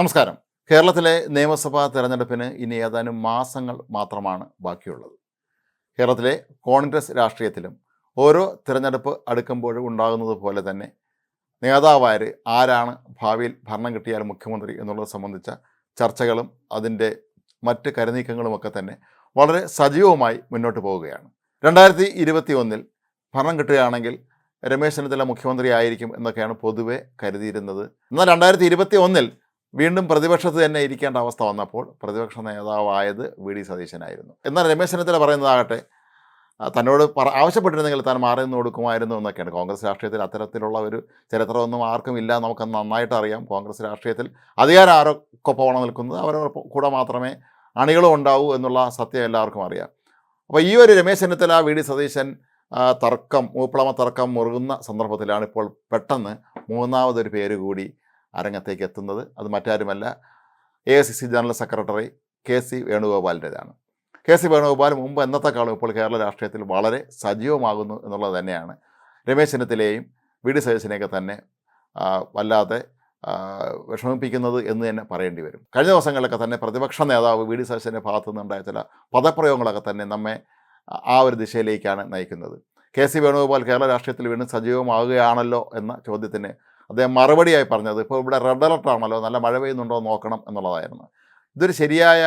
നമസ്കാരം. കേരളത്തിലെ നിയമസഭാ തെരഞ്ഞെടുപ്പിന് ഇനി ഏതാനും മാസങ്ങൾ മാത്രമാണ് ബാക്കിയുള്ളത്. കേരളത്തിലെ കോൺഗ്രസ് രാഷ്ട്രീയത്തിലും ഓരോ തിരഞ്ഞെടുപ്പ് അടുക്കുമ്പോഴും ഉണ്ടാകുന്നത് പോലെ തന്നെ നേതാവാര് ആരാണ് ഭാവിയിൽ ഭരണം കിട്ടിയാൽ മുഖ്യമന്ത്രി എന്നുള്ളത് സംബന്ധിച്ച ചർച്ചകളും അതിന്റെ മറ്റ് കരുനീക്കങ്ങളുമൊക്കെ തന്നെ വളരെ സജീവമായി മുന്നോട്ട് പോവുകയാണ്. രണ്ടായിരത്തി ഇരുപത്തി ഒന്നിൽ ഭരണം കിട്ടുകയാണെങ്കിൽ രമേശ് ചെന്നിത്തല മുഖ്യമന്ത്രി ആയിരിക്കും എന്നൊക്കെയാണ് പൊതുവെ കരുതിയിരുന്നത്. എന്നാൽ രണ്ടായിരത്തി ഇരുപത്തി ഒന്നിൽ വീണ്ടും പ്രതിപക്ഷത്ത് തന്നെ ഇരിക്കേണ്ട അവസ്ഥ വന്നപ്പോൾ പ്രതിപക്ഷ നേതാവായത് വി ഡി സതീശനായിരുന്നു. എന്നാൽ രമേശ് ചെന്നിത്തല പറയുന്നതാകട്ടെ തന്നോട് പറ ആവശ്യപ്പെട്ടിരുന്നെങ്കിൽ താൻ മാറി നിന്ന് കൊടുക്കുമായിരുന്നു എന്നൊക്കെയാണ്. കോൺഗ്രസ് രാഷ്ട്രീയത്തിൽ അത്തരത്തിലുള്ള ഒരു ചരിത്രമൊന്നും ആർക്കും ഇല്ല നമുക്ക് നന്നായിട്ട് അറിയാം. കോൺഗ്രസ് രാഷ്ട്രീയത്തിൽ അധികാരം ആരൊക്കൊപ്പമാണ് നിൽക്കുന്നത് അവരവർ കൂടെ മാത്രമേ അണികളും ഉണ്ടാവൂ എന്നുള്ള സത്യം എല്ലാവർക്കും അറിയാം. അപ്പോൾ ഈ ഒരു രമേശ് ചെന്നിത്തല വി ഡി സതീശൻ തർക്കം മൂപ്പിളമ തർക്കം മുറുകുന്ന സന്ദർഭത്തിലാണ് ഇപ്പോൾ പെട്ടെന്ന് മൂന്നാമതൊരു പേര് കൂടി അരങ്ങത്തേക്ക് എത്തുന്നത്. അത് മറ്റാരുമല്ല A C C general secretary K C വേണുഗോപാലിന്റെതാണ്. K C Venugopal മുമ്പ് എന്നത്തെക്കാളും ഇപ്പോൾ കേരള രാഷ്ട്രീയത്തിൽ വളരെ സജീവമാകുന്നു എന്നുള്ളത് തന്നെയാണ്. രമേശ് ചെന്നിത്തലയെയും വി ഡി സതീശനെയൊക്കെ തന്നെ വല്ലാതെ വിഷമിപ്പിക്കുന്നത് എന്ന് തന്നെ പറയേണ്ടി വരും. കഴിഞ്ഞ ദിവസങ്ങളിലൊക്കെ തന്നെ പ്രതിപക്ഷ നേതാവ് വി ഡി സതീശന്റെ ഭാഗത്തു നിന്നുണ്ടായ ചില പദപ്രയോഗങ്ങളൊക്കെ തന്നെ നമ്മെ ആ ഒരു ദിശയിലേക്കാണ് നയിക്കുന്നത്. കെ സി വേണുഗോപാൽ കേരള രാഷ്ട്രീയത്തിൽ വീണ്ടും സജീവമാവുകയാണല്ലോ എന്ന ചോദ്യത്തിന് അദ്ദേഹം മറുപടിയായി പറഞ്ഞത് ഇപ്പോൾ ഇവിടെ റെഡ് അലർട്ടാണല്ലോ നല്ല മഴ പെയ്യുന്നുണ്ടോ നോക്കണം എന്നുള്ളതായിരുന്നു. ഇതൊരു ശരിയായ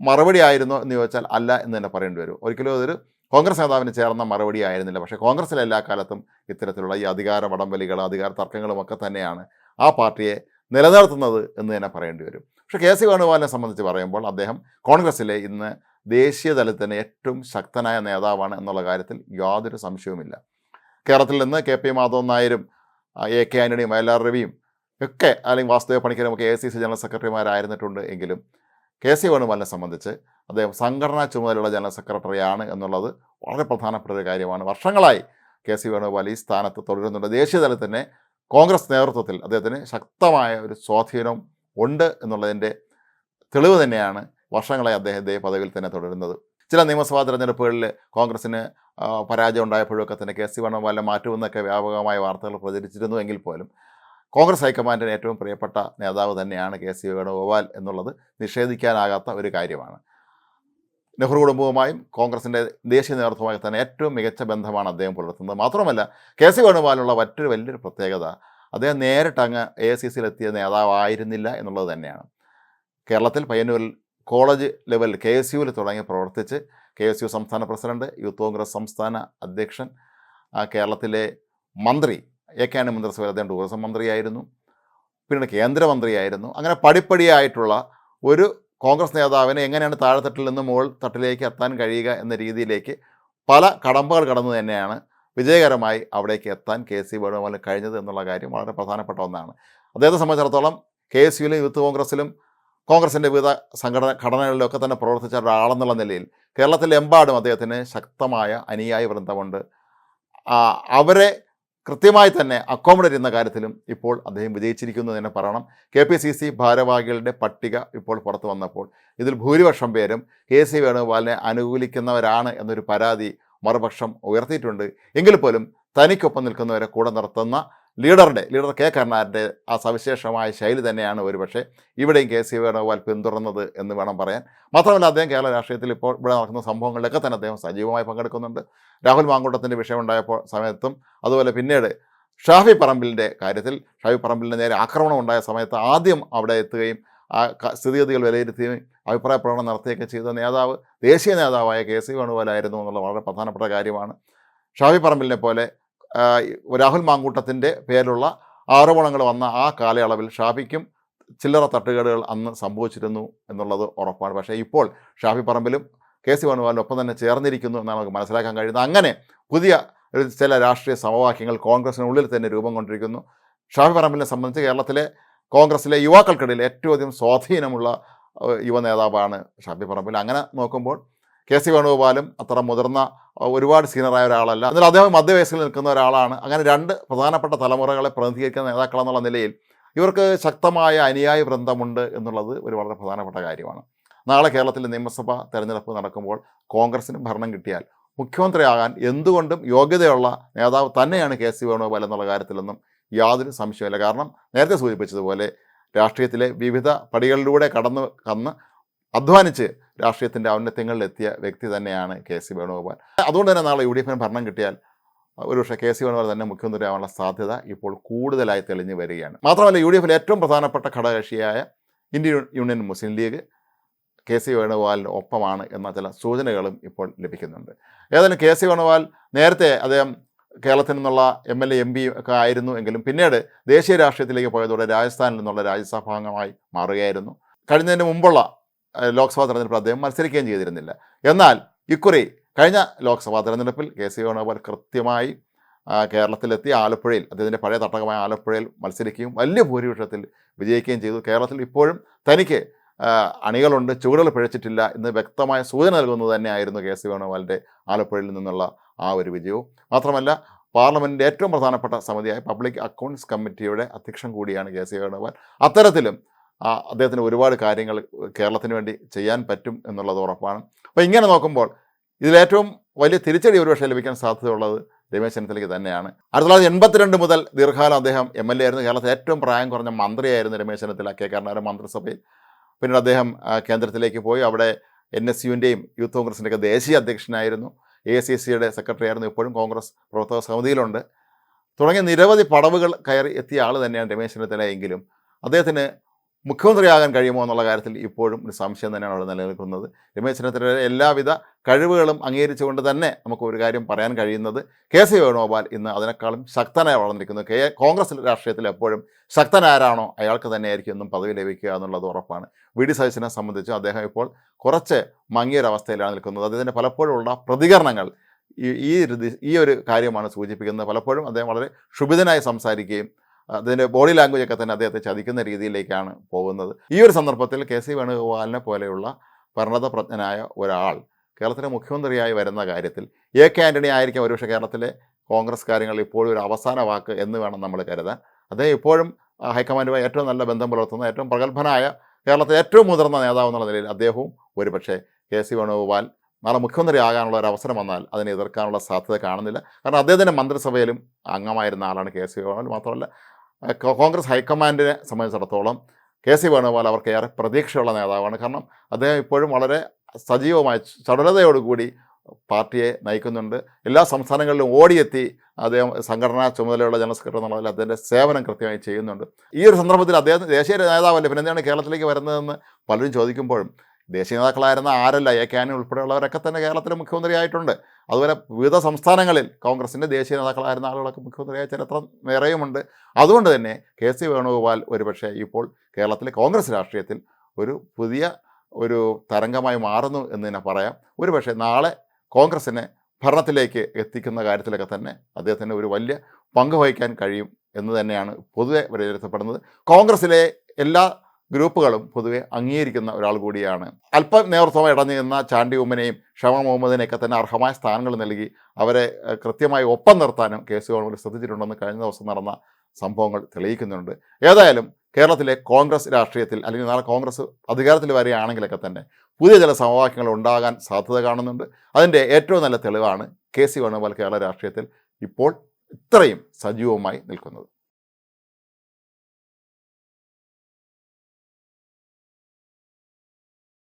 മറുപടി ആയിരുന്നോ എന്ന് ചോദിച്ചാൽ അല്ല എന്ന് തന്നെ പറയേണ്ടി വരും. ഒരിക്കലും അതൊരു കോൺഗ്രസ് നേതാവിന് ചേർന്ന മറുപടി ആയിരുന്നില്ല. പക്ഷേ കോൺഗ്രസ്സിലെ എല്ലാ കാലത്തും ഇത്തരത്തിലുള്ള ഈ അധികാര വടംവലികൾ അധികാര തർക്കങ്ങളും ഒക്കെ തന്നെയാണ് ആ പാർട്ടിയെ നിലനിർത്തുന്നത് എന്ന് തന്നെ പറയേണ്ടി വരും. പക്ഷേ കെ സി വേണുഗോപാലിനെ സംബന്ധിച്ച് പറയുമ്പോൾ അദ്ദേഹം കോൺഗ്രസ്സിലെ ഇന്ന് ദേശീയ തലത്തിൽ തന്നെ ഏറ്റവും ശക്തനായ നേതാവാണ് എന്നുള്ള കാര്യത്തിൽ യാതൊരു സംശയവുമില്ല. കേരളത്തിൽ നിന്ന് കെ പി മാധവൻ നായരും എ കെ ആന്റണിയും വയലാർ രവിയും ഒക്കെ അല്ലെങ്കിൽ വാസുദേവ പണിക്കരും ഒക്കെ എ സി സി ജനറൽ സെക്രട്ടറിമാരായിരുന്നിട്ടുണ്ട് എങ്കിലും കെ സി വേണുമാലിനെ സംബന്ധിച്ച് അദ്ദേഹം സംഘടനാ ചുമതലയുള്ള ജനറൽ സെക്രട്ടറിയാണ് എന്നുള്ളത് വളരെ പ്രധാനപ്പെട്ട ഒരു കാര്യമാണ്. വർഷങ്ങളായി കെ സി വേണുഗോപാൽ ഈ സ്ഥാനത്ത് തുടരുന്നുണ്ട്. ദേശീയ തലത്തിൽ തന്നെ കോൺഗ്രസ് നേതൃത്വത്തിൽ അദ്ദേഹത്തിന് ശക്തമായ ഒരു സ്വാധീനം ഉണ്ട് എന്നുള്ളതിന്റെ തെളിവ് തന്നെയാണ് വർഷങ്ങളായി അദ്ദേഹം പദവിയിൽ തന്നെ തുടരുന്നത്. ചില നിയമസഭാ തെരഞ്ഞെടുപ്പുകളിൽ കോൺഗ്രസിന് ആ, പരാജയം ഉണ്ടായപ്പോഴൊക്കെ തന്നെ കെ സി വേണുഗോപാലിനെ മാറ്റുമെന്നൊക്കെ വ്യാപകമായ വാർത്തകൾ പ്രചരിച്ചിരുന്നു എങ്കിൽ പോലും കോൺഗ്രസ് ഹൈക്കമാൻഡിന് ഏറ്റവും പ്രിയപ്പെട്ട നേതാവ് തന്നെയാണ് കെ സി വേണുഗോപാൽ എന്നുള്ളത് നിഷേധിക്കാനാകാത്ത ഒരു കാര്യമാണ്. നെഹ്റു കുടുംബവുമായും കോൺഗ്രസിന്റെ ദേശീയ നേതൃത്വമായി തന്നെ ഏറ്റവും മികച്ച ബന്ധമാണ് അദ്ദേഹം പുലർത്തുന്നത്. മാത്രമല്ല കെ സി വേണുഗോപാലുള്ള മറ്റൊരു വലിയൊരു പ്രത്യേകത അദ്ദേഹം നേരിട്ട് അങ്ങ് എ സി സിയിലെത്തിയ നേതാവായിരുന്നില്ല എന്നുള്ളത് തന്നെയാണ്. കേരളത്തിൽ പയ്യന്നൂരിൽ കോളേജ് ലെവൽ കെ എസ് യുവിൽ തുടങ്ങി പ്രവർത്തിച്ച് കെ എസ് യു സംസ്ഥാന പ്രസിഡന്റ് യൂത്ത് കോൺഗ്രസ് സംസ്ഥാന അധ്യക്ഷൻ കേരളത്തിലെ മന്ത്രി എ കെ ആണി മന്ത്രിസഭയിൽ അദ്ദേഹം ടൂറിസം മന്ത്രിയായിരുന്നു പിന്നീട് കേന്ദ്രമന്ത്രിയായിരുന്നു അങ്ങനെ പടിപ്പടിയായിട്ടുള്ള ഒരു കോൺഗ്രസ് നേതാവിനെ എങ്ങനെയാണ് താഴെത്തട്ടിൽ നിന്ന് മുകൾ തട്ടിലേക്ക് എത്താൻ കഴിയുക എന്ന രീതിയിലേക്ക് പല കടമ്പകൾ കടന്നു തന്നെയാണ് വിജയകരമായി അവിടേക്ക് എത്താൻ കെ സി വേണുഗോപാലിന് കഴിഞ്ഞത് എന്നുള്ള കാര്യം വളരെ പ്രധാനപ്പെട്ട ഒന്നാണ്. അദ്ദേഹത്തെ സംബന്ധിച്ചിടത്തോളം കെ എസ് യുവിലും യൂത്ത് കോൺഗ്രസിലും കോൺഗ്രസിന്റെ വിവിധ സംഘടന ഘടനകളിലൊക്കെ തന്നെ പ്രവർത്തിച്ച ഒരാളെന്നുള്ള നിലയിൽ കേരളത്തിലെമ്പാടും അദ്ദേഹത്തിന് ശക്തമായ അനുയായ വൃന്ദമുണ്ട്. അവരെ കൃത്യമായി തന്നെ അക്കോമഡേറ്റ് ചെയ്യുന്ന കാര്യത്തിലും ഇപ്പോൾ അദ്ദേഹം വിജയിച്ചിരിക്കുന്നു തന്നെ പറയണം. കെ പി സി സി ഭാരവാഹികളുടെ പട്ടിക ഇപ്പോൾ പുറത്തു വന്നപ്പോൾ ഇതിൽ ഭൂരിപക്ഷം പേരും കെ സി വേണുഗോപാലിനെ അനുകൂലിക്കുന്നവരാണ് എന്നൊരു പരാതി മറുപക്ഷം ഉയർത്തിയിട്ടുണ്ട്. എങ്കിൽ പോലും തനിക്കൊപ്പം നിൽക്കുന്നവരെ കൂടെ നിർത്തുന്ന ലീഡറുടെ ലീഡർ കെ കരുണാകരന്റെ ആ സവിശേഷമായ ശൈലി തന്നെയാണ് ഒരുപക്ഷെ ഇവിടെയും കെ സി വേണുഗോപാൽ പിന്തുടർന്നത് എന്ന് വേണം പറയാൻ. മാത്രമല്ല അദ്ദേഹം കേരള രാഷ്ട്രീയത്തിൽ ഇപ്പോൾ ഇവിടെ നടക്കുന്ന സംഭവങ്ങളിലൊക്കെ തന്നെ അദ്ദേഹം സജീവമായി പങ്കെടുക്കുന്നുണ്ട്. രാഹുൽ മാങ്കൂട്ടത്തിന്റെ വിഷയമുണ്ടായപ്പോൾ സമയത്തും അതുപോലെ പിന്നീട് ഷാഫി പറമ്പിലിന്റെ കാര്യത്തിൽ ഷാഫി പറമ്പിലിന്റെ നേരെ ആക്രമണം ഉണ്ടായ സമയത്ത് ആദ്യം അവിടെ എത്തുകയും ആ സ്ഥിതിഗതികൾ വിലയിരുത്തുകയും അഭിപ്രായ പ്രകടനം നടത്തുകയൊക്കെ ചെയ്ത നേതാവ് ദേശീയ നേതാവായ കെ സി വേണുഗോപാലായിരുന്നു എന്നുള്ള വളരെ പ്രധാനപ്പെട്ട കാര്യമാണ്. ഷാഫി പറമ്പിലിനെ പോലെ രാഹുൽ മാങ്കൂട്ടത്തിന്റെ പേരിലുള്ള ആരോപണങ്ങൾ വന്ന ആ കാലയളവിൽ ഷാഫിക്കും ചില്ലറ തട്ടുകേടുകൾ അന്ന് സംഭവിച്ചിരുന്നു എന്നുള്ളത് ഉറപ്പാണ്. പക്ഷേ ഇപ്പോൾ ഷാഫി പറമ്പിലും കെ സി വേണുഗോപാലും ഒപ്പം തന്നെ ചേർന്നിരിക്കുന്നു എന്നാണ് നമുക്ക് മനസ്സിലാക്കാൻ കഴിയുന്നത്. അങ്ങനെ പുതിയ ചില രാഷ്ട്രീയ സമവാക്യങ്ങൾ കോൺഗ്രസിനുള്ളിൽ തന്നെ രൂപം കൊണ്ടിരിക്കുന്നു. ഷാഫി പറമ്പിലിനെ സംബന്ധിച്ച് കേരളത്തിലെ കോൺഗ്രസിലെ യുവാക്കൾക്കിടയിൽ ഏറ്റവും അധികം സ്വാധീനമുള്ള യുവ നേതാവാണ് ഷാഫി പറമ്പിൽ. അങ്ങനെ നോക്കുമ്പോൾ കെ സി വേണുഗോപാലും അത്ര മുതിർന്ന ഒരുപാട് സീനിയറായ ഒരാളല്ല. എന്നാൽ അദ്ദേഹം മധ്യവയസ്സിൽ നിൽക്കുന്ന ഒരാളാണ്. അങ്ങനെ രണ്ട് പ്രധാനപ്പെട്ട തലമുറകളെ പ്രതിനിധീകരിക്കുന്ന നേതാക്കളെന്നുള്ള നിലയിൽ ഇവർക്ക് ശക്തമായ അനുയായി വൃന്ദമുണ്ട് എന്നുള്ളത് ഒരു വളരെ പ്രധാനപ്പെട്ട കാര്യമാണ്. നാളെ കേരളത്തിൽ നിയമസഭാ തെരഞ്ഞെടുപ്പ് നടക്കുമ്പോൾ കോൺഗ്രസിന് ഭരണം കിട്ടിയാൽ മുഖ്യമന്ത്രിയാകാൻ എന്തുകൊണ്ടും യോഗ്യതയുള്ള നേതാവ് തന്നെയാണ് കെ സി വേണുഗോപാൽ എന്നുള്ള കാര്യത്തിലൊന്നും യാതൊരു സംശയമില്ല കാരണം നേരത്തെ സൂചിപ്പിച്ചതുപോലെ രാഷ്ട്രീയത്തിലെ വിവിധ പടികളിലൂടെ കടന്നു കന്ന് അധ്വാനിച്ച് രാഷ്ട്രീയത്തിന്റെ ഔന്നത്യങ്ങളിലെത്തിയ വ്യക്തി തന്നെയാണ് കെ സി വേണുഗോപാൽ. അതുകൊണ്ട് തന്നെ നാളെ യു ഡി എഫിന് ഭരണം കിട്ടിയാൽ ഒരുപക്ഷെ കെ സി വേണുഗോപാൽ തന്നെ മുഖ്യമന്ത്രിയാവാനുള്ള സാധ്യത ഇപ്പോൾ കൂടുതലായി തെളിഞ്ഞു വരികയാണ്. മാത്രമല്ല യു ഡി എഫിലെ ഏറ്റവും പ്രധാനപ്പെട്ട ഘടകകക്ഷിയായ Indian Union Muslim League K C വേണുഗോപാലിന്റെ ഒപ്പമാണ് എന്ന ചില സൂചനകളും ഇപ്പോൾ ലഭിക്കുന്നുണ്ട്. ഏതായാലും കെ സി വേണുഗോപാൽ നേരത്തെ അദ്ദേഹം കേരളത്തിൽ നിന്നുള്ള M L A M P ഒക്കെ ആയിരുന്നു എങ്കിലും പിന്നീട് ദേശീയ രാഷ്ട്രീയത്തിലേക്ക് പോയതോടെ രാജസ്ഥാനിൽ നിന്നുള്ള രാജ്യസഭാംഗമായി മാറുകയായിരുന്നു. കഴിഞ്ഞതിന് മുമ്പുള്ള ലോക്സഭാ തെരഞ്ഞെടുപ്പിൽ അദ്ദേഹം മത്സരിക്കുകയും ചെയ്തിരുന്നില്ല. എന്നാൽ ഇക്കുറി കഴിഞ്ഞ ലോക്സഭാ തെരഞ്ഞെടുപ്പിൽ കെ സി വേണുഗോപാൽ കൃത്യമായി കേരളത്തിലെത്തി ആലപ്പുഴയിൽ അദ്ദേഹത്തിന്റെ പഴയ തട്ടകമായ ആലപ്പുഴയിൽ മത്സരിക്കുകയും വലിയ ഭൂരിപക്ഷത്തിൽ വിജയിക്കുകയും ചെയ്തു. കേരളത്തിൽ ഇപ്പോഴും തനിക്ക് അണികളുണ്ട് ചുവടുകൾ പിഴച്ചിട്ടില്ല എന്ന് വ്യക്തമായ സൂചന നൽകുന്നത് തന്നെയായിരുന്നു കെ സി വേണുഗോപാലിന്റെ ആലപ്പുഴയിൽ നിന്നുള്ള ആ ഒരു വിജയവും. മാത്രമല്ല പാർലമെന്റിന്റെ ഏറ്റവും പ്രധാനപ്പെട്ട സമിതിയായ പബ്ലിക് അക്കൗണ്ട്സ് കമ്മിറ്റിയുടെ അധ്യക്ഷൻ കൂടിയാണ് കെ സി വേണുഗോപാൽ. അത്തരത്തിലും ആ, അദ്ദേഹത്തിന് ഒരുപാട് കാര്യങ്ങൾ കേരളത്തിന് വേണ്ടി ചെയ്യാൻ പറ്റും എന്നുള്ളത് ഉറപ്പാണ്. അപ്പോൾ ഇങ്ങനെ നോക്കുമ്പോൾ ഇതിലേറ്റവും വലിയ തിരിച്ചടി ഒരുപക്ഷെ ലഭിക്കാൻ സാധ്യതയുള്ളത് രമേശ് ചെന്നിത്തലയ്ക്ക് തന്നെയാണ്. ആയിരത്തി തൊള്ളായിരത്തി എൺപത്തിരണ്ട് മുതൽ ദീർഘകാലം അദ്ദേഹം എം എൽ എ ആയിരുന്നു കേരളത്തിൽ ഏറ്റവും പ്രായം കുറഞ്ഞ മന്ത്രിയായിരുന്നു രമേശ് ചെന്നിത്തല കെ കരുണാകരൻ മന്ത്രിസഭയിൽ. പിന്നീട് അദ്ദേഹം കേന്ദ്രത്തിലേക്ക് പോയി. അവിടെ എൻ എസ് യുവിന്റെയും യൂത്ത് കോൺഗ്രസിന്റെയൊക്കെ ദേശീയ അധ്യക്ഷനായിരുന്നു. എ സി സിയുടെ സെക്രട്ടറി ആയിരുന്നു ഇപ്പോഴും കോൺഗ്രസ് പ്രവർത്തക സമിതിയിലുണ്ട്. തുടങ്ങിയ നിരവധി പടവുകൾ കയറി എത്തിയ ആൾ തന്നെയാണ് രമേശ് ചെന്നിത്തല എങ്കിലും അദ്ദേഹത്തിന് മുഖ്യമന്ത്രിയാകാൻ കഴിയുമോ എന്നുള്ള കാര്യത്തിൽ ഇപ്പോഴും ഒരു സംശയം തന്നെയാണ് അവിടെ നിലനിൽക്കുന്നത്. രമേശ് ചെന്നിത്തലയുടെ എല്ലാവിധ കഴിവുകളും അംഗീകരിച്ചുകൊണ്ട് തന്നെ നമുക്ക് ഒരു കാര്യം പറയാൻ കഴിയുന്നത് കെ സി വേണുഗോപാൽ ഇന്ന് അതിനേക്കാളും ശക്തനായി വളർന്നിരിക്കുന്നു. കെ കോൺഗ്രസ് രാഷ്ട്രീയത്തിൽ എപ്പോഴും ശക്തനാരാണോ അയാൾക്ക് തന്നെ ആയിരിക്കും എന്നും പദവി ലഭിക്കുക എന്നുള്ളത് ഉറപ്പാണ്. വി ഡി സതീശനെ സംബന്ധിച്ച് അദ്ദേഹം ഇപ്പോൾ കുറച്ച് മങ്ങിയൊരവസ്ഥയിലാണ് നിൽക്കുന്നത്. അദ്ദേഹത്തിന്റെ പലപ്പോഴുമുള്ള പ്രതികരണങ്ങൾ ഈ ഈ ഒരു കാര്യമാണ് സൂചിപ്പിക്കുന്നത്. പലപ്പോഴും അദ്ദേഹം വളരെ ക്ഷുഭിതനായി സംസാരിക്കുകയും അതിന്റെ ബോഡി ലാംഗ്വേജ് ഒക്കെ തന്നെ അദ്ദേഹത്തെ ചതിക്കുന്ന രീതിയിലേക്കാണ് പോകുന്നത്. ഈ ഒരു സന്ദർഭത്തിൽ കെ സി വേണുഗോപാലിനെ പോലെയുള്ള പരിണതപ്രജ്ഞനായ ഒരാൾ കേരളത്തിലെ മുഖ്യമന്ത്രിയായി വരുന്ന കാര്യത്തിൽ എ കെ ആന്റണി ആയിരിക്കും ഒരുപക്ഷെ കേരളത്തിലെ കോൺഗ്രസ് കാര്യങ്ങൾ ഇപ്പോഴും ഒരു അവസാന വാക്ക് എന്ന് വേണം നമ്മൾ കരുതാൻ. അദ്ദേഹം ഇപ്പോഴും ഹൈക്കമാൻഡുമായി ഏറ്റവും നല്ല ബന്ധം പുലർത്തുന്ന ഏറ്റവും പ്രഗത്ഭനായ കേരളത്തിലെ ഏറ്റവും മുതിർന്ന നേതാവ് എന്നുള്ള നിലയിൽ അദ്ദേഹവും ഒരുപക്ഷെ കെ സി വേണുഗോപാൽ നാളെ മുഖ്യമന്ത്രി ആകാനുള്ള ഒരു അവസരം വന്നാൽ അതിനെ എതിർക്കാനുള്ള സാധ്യത കാണുന്നില്ല. കാരണം അദ്ദേഹത്തിന്റെ മന്ത്രിസഭയിലും അംഗമായിരുന്ന ആളാണ് കെ സി വേണുഗോപാൽ. മാത്രമല്ല കോൺഗ്രസ് ഹൈക്കമാൻഡിനെ സംബന്ധിച്ചിടത്തോളം കെ സി വേണുഗോപാൽ അവർക്ക് ഏറെ പ്രതീക്ഷയുള്ള നേതാവാണ്. കാരണം അദ്ദേഹം ഇപ്പോഴും വളരെ സജീവമായി ചടുലതയോടുകൂടി പാർട്ടിയെ നയിക്കുന്നുണ്ട്. എല്ലാ സംസ്ഥാനങ്ങളിലും ഓടിയെത്തി അദ്ദേഹം സംഘടനാ ചുമതലയുള്ള ജനറൽ സെക്രട്ടറി എന്നുള്ളതിൽ അദ്ദേഹത്തിന്റെ സേവനം കൃത്യമായി ചെയ്യുന്നുണ്ട്. ഈ ഒരു സന്ദർഭത്തിൽ അദ്ദേഹം ദേശീയ നേതാവല്ലേ? പിന്നെ എന്തിനാണ് കേരളത്തിലേക്ക് വരുന്നതെന്ന് പലരും ചോദിക്കുമ്പോഴും ദേശീയ നേതാക്കളായിരുന്ന ആരല്ല എ. കാനി ഉൾപ്പെടെയുള്ളവരൊക്കെ തന്നെ കേരളത്തിലെ മുഖ്യമന്ത്രിയായിട്ടുണ്ട്. അതുപോലെ വിവിധ സംസ്ഥാനങ്ങളിൽ കോൺഗ്രസിന്റെ ദേശീയ നേതാക്കളായിരുന്ന ആളുകളൊക്കെ മുഖ്യമന്ത്രിയായ ചരിത്രം നിറയുമുണ്ട്. അതുകൊണ്ട് തന്നെ കെ. സി. വേണുഗോപാൽ ഒരുപക്ഷെ ഇപ്പോൾ കേരളത്തിലെ കോൺഗ്രസ് രാഷ്ട്രീയത്തിൽ ഒരു പുതിയ ഒരു തരംഗമായി മാറുന്നു എന്ന് തന്നെ പറയാം. ഒരുപക്ഷെ നാളെ കോൺഗ്രസിനെ ഭരണത്തിലേക്ക് എത്തിക്കുന്ന കാര്യത്തിലൊക്കെ തന്നെ അദ്ദേഹത്തിന് ഒരു വലിയ പങ്ക് വഹിക്കാൻ കഴിയും എന്ന് തന്നെയാണ് പൊതുവെ വിലയിരുത്തപ്പെടുന്നത്. കോൺഗ്രസ്സിലെ എല്ലാ ഗ്രൂപ്പുകളും പൊതുവെ അംഗീകരിക്കുന്ന ഒരാൾ കൂടിയാണ്. അല്പം നേതൃത്വം ഇടഞ്ഞു നിന്ന ചാണ്ടി ഉമ്മനെയും ഷമ മുഹമ്മദിനെയൊക്കെ തന്നെ അർഹമായ സ്ഥാനങ്ങൾ നൽകി അവരെ കൃത്യമായി ഒപ്പം നിർത്താനും കെ സി ഗവൺമെന്റ് ശ്രദ്ധിച്ചിട്ടുണ്ടെന്ന് കഴിഞ്ഞ ദിവസം നടന്ന സംഭവങ്ങൾ തെളിയിക്കുന്നുണ്ട്. ഏതായാലും കേരളത്തിലെ കോൺഗ്രസ് രാഷ്ട്രീയത്തിൽ അല്ലെങ്കിൽ നാളെ കോൺഗ്രസ് അധികാരത്തിൽ വരികയാണെങ്കിലൊക്കെ തന്നെ പുതിയ ചില സമവാക്യങ്ങൾ ഉണ്ടാകാൻ സാധ്യത കാണുന്നുണ്ട്. അതിന്റെ ഏറ്റവും നല്ല തെളിവാണ് കെ സി വേണുഗോപാൽ കേരള രാഷ്ട്രീയത്തിൽ ഇപ്പോൾ ഇത്രയും സജീവമായി നിൽക്കുന്നത്.